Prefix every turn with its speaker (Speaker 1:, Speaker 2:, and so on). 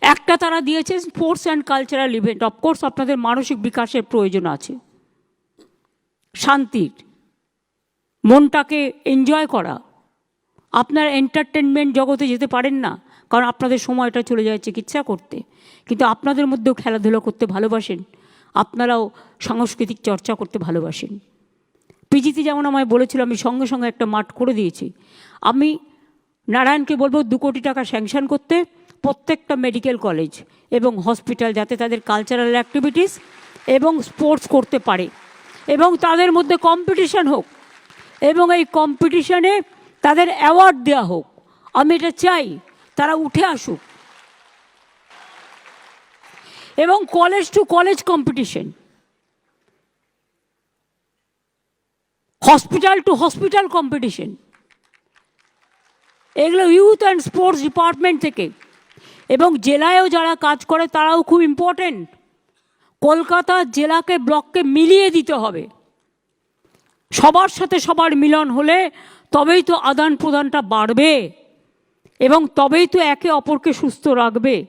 Speaker 1: একটা তারা দিয়েছেন sports and cultural event of course আপনাদের মানসিক বিকাশের প্রয়োজন আছে। শান্তির। মনটাকে এনজয় করা। আপনার এন্টারটেনমেন্ট জগতে যেতে পারেন না, কারণ আপনাদের সময়টা চলে যায় চিকিৎসা করতে। কিন্তু আপনাদের মধ্যেও খেলাধুলা করতে ভালোবাসেন। আপনারাও সাংস্কৃতিক চর্চা করতে ভালোবাসেন। পিজিতে যেমন আমায় বলেছিল, আমি সঙ্গে সঙ্গে একটা মাঠ করে দিয়েছি। আমি নারায়ণকে বলব, দু কোটি টাকা স্যাংশন করতে। প্রত্যেকটা মেডিকেল কলেজ এবং হসপিটাল যাতে তাদের কালচারাল অ্যাক্টিভিটিস এবং স্পোর্টস করতে পারে এবং তাদের মধ্যে কম্পিটিশান হোক এবং এই কম্পিটিশানে তাদের অ্যাওয়ার্ড দেওয়া হোক। আমি এটা চাই তারা উঠে আসুক। এবং college to college competition hospital to hospital competition এগুলো ইউথ অ্যান্ড স্পোর্টস ডিপার্টমেন্ট থেকে এবং জেলায়ও যারা কাজ করে তারাও খুব ইম্পর্টেন্ট কলকাতা জেলাকে, ব্লককে মিলিয়ে দিতে হবে। সবার সাথে সবার মিলন হলে তবেই তো আদান প্রদানটা বাড়বে এবং তবেই তো একে অপরকে সুস্থ রাখবে।